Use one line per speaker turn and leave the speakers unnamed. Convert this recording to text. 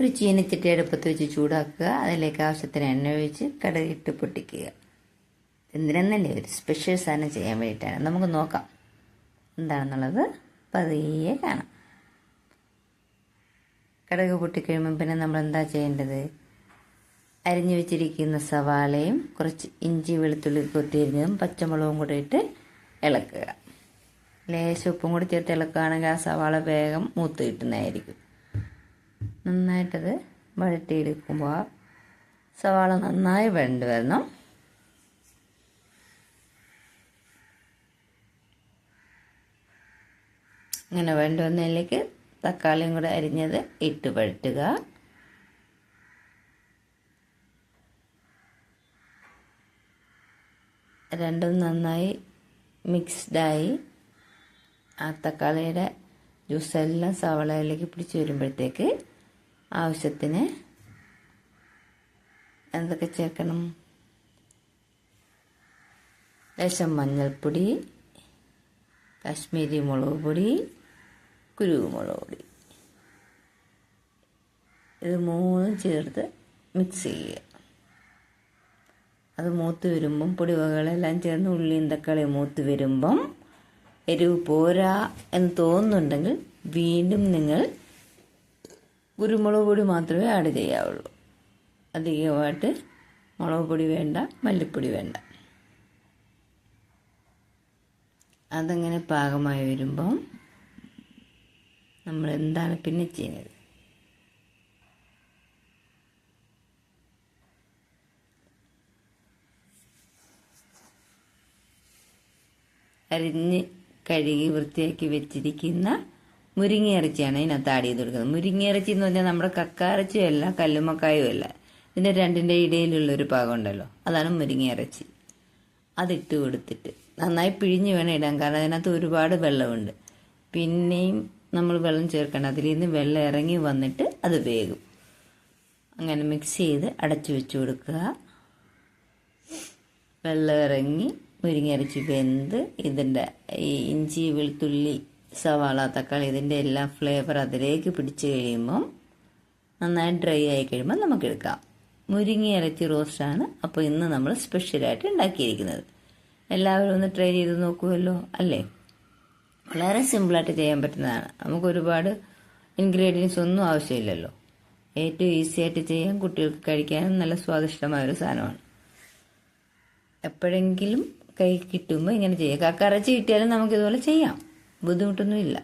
ഒരു ചീനച്ചട്ടി അടുപ്പത്ത് വെച്ച് ചൂടാക്കുക. അതിലേക്ക് ആവശ്യത്തിന് എണ്ണ ഒഴിച്ച് കടകിട്ട് പൊട്ടിക്കുക. എന്തിനെന്നല്ലേ ഒരു സ്പെഷ്യൽ സാധനം ചെയ്യാൻ വേണ്ടിയിട്ടാണ്. നമുക്ക് നോക്കാം. എന്താണെന്നുള്ളത് പതിയെ കാണാം. കടക് പൊട്ടിക്കഴിയുമ്പം പിന്നെ നമ്മൾ എന്താ ചെയ്യേണ്ടത്? അരിഞ്ഞു വെച്ചിരിക്കുന്ന സവാളയും കുറച്ച് ഇഞ്ചി വെളുത്തുള്ളി കൊത്തിയരിഞ്ഞതും പച്ചമുളകും കൂടെ ഇട്ട് ഇളക്കുക. ലേശം ഉപ്പും കൂടി ചേർത്ത് ഇളക്കുകയാണെങ്കിൽ ആ സവാള വേഗം മൂത്ത് കിട്ടുന്നതായിരിക്കും. നന്നായിട്ടത് വഴറ്റിയെടുക്കുമ്പോൾ സവാള നന്നായി വഴണ്ട് വരണം. ഇങ്ങനെ വെണ്ട് വന്നതിലേക്ക് തക്കാളിയും കൂടെ അരിഞ്ഞത് ഇട്ട് വഴറ്റുക. രണ്ടും നന്നായി മിക്സ്ഡായി ആ തക്കാളിയുടെ ജ്യൂസെല്ലാം സവാളയിലേക്ക് പിടിച്ച് വരുമ്പോഴത്തേക്ക് ആവശ്യത്തിന് എന്തൊക്കെ ചേർക്കണം? ലേശം മഞ്ഞൾപ്പൊടി കാശ്മീരി മുളക് പൊടി കുരുമുളക് പൊടി. ഇത് മൂന്നും ചേർത്ത് മിക്സ് ചെയ്യുക. അത് മൂത്ത് വരുമ്പം പൊടിവകളെല്ലാം ചേർന്ന് ഉള്ളിയും തക്കാളി മൂത്ത് വരുമ്പം എരിവ് പോരാ എന്ന് തോന്നുന്നുണ്ടെങ്കിൽ വീണ്ടും നിങ്ങൾ കുരുമുളക് പൊടി മാത്രമേ ആഡ് ചെയ്യാവുള്ളൂ. അധികമായിട്ട് മുളക് പൊടി വേണ്ട മല്ലിപ്പൊടി വേണ്ട. അതങ്ങനെ പാകമായി വരുമ്പം നമ്മൾ എന്താണ് പിന്നെ ചെയ്യുന്നത്? അരിഞ്ഞ് കഴുകി വൃത്തിയാക്കി വെച്ചിരിക്കുന്ന മുരിങ്ങയിറച്ചിയാണ് ഇതിനകത്ത് ആഡ് ചെയ്ത് കൊടുക്കുന്നത്. മുരിങ്ങയിറച്ചി എന്ന് പറഞ്ഞാൽ നമ്മുടെ കക്കാറച്ചിയും അല്ല കല്ലുമക്കായും അല്ല. ഇതിന്റെ രണ്ടിന്റെ ഇടയിലുള്ള ഒരു പാകം ഉണ്ടല്ലോ അതാണ് മുരിങ്ങയിറച്ചി. അതിട്ട് കൊടുത്തിട്ട് നന്നായി പിഴിഞ്ഞ് വേണം ഇടാൻ. കാരണം അതിനകത്ത് ഒരുപാട് വെള്ളമുണ്ട്. പിന്നെയും നമ്മൾ വെള്ളം ചേർക്കണം. അതിൽ നിന്ന് വെള്ളം ഇറങ്ങി വന്നിട്ട് അത് വേകും അങ്ങനെ മിക്സ് ചെയ്ത് അടച്ചു വെച്ച് കൊടുക്കുക. വെള്ളം ഇറങ്ങി മുരിങ്ങരച്ച് വെന്ത് ഇതിന്റെ ഈ ഇഞ്ചി വെളുത്തുള്ളി സവാള തക്കാളി ഇതിന്റെ എല്ലാ ഫ്ലേവർ അതിലേക്ക് പിടിച്ച് കഴിയുമ്പം നന്നായി ഡ്രൈ ആയി കഴിയുമ്പോൾ നമുക്ക് എടുക്കാം മുരിങ്ങ ഇറച്ചി റോസ്റ്റാണ് അപ്പോൾ ഇന്ന് നമ്മൾ സ്പെഷ്യലായിട്ട് ഉണ്ടാക്കിയിരിക്കുന്നത്. എല്ലാവരും ഒന്ന് ട്രൈ ചെയ്ത് നോക്കുമല്ലോ അല്ലേ? വളരെ സിമ്പിളായിട്ട് ചെയ്യാൻ പറ്റുന്നതാണ്. നമുക്ക് ഒരുപാട് ഇൻഗ്രീഡിയൻസ് ഒന്നും ആവശ്യമില്ലല്ലോ. ഏറ്റവും ഈസി ആയിട്ട് ചെയ്യാൻ കുട്ടികൾക്ക് കഴിക്കാനും നല്ല സ്വാദിഷ്ടമായ ഒരു സാധനമാണ്. എപ്പോഴെങ്കിലും കൈ കിട്ടുമ്പോൾ ഇങ്ങനെ ചെയ്യാം. കക്കറച്ചി കിട്ടിയാലും നമുക്കിതുപോലെ ചെയ്യാം. ബുദ്ധിമുട്ടൊന്നുമില്ല.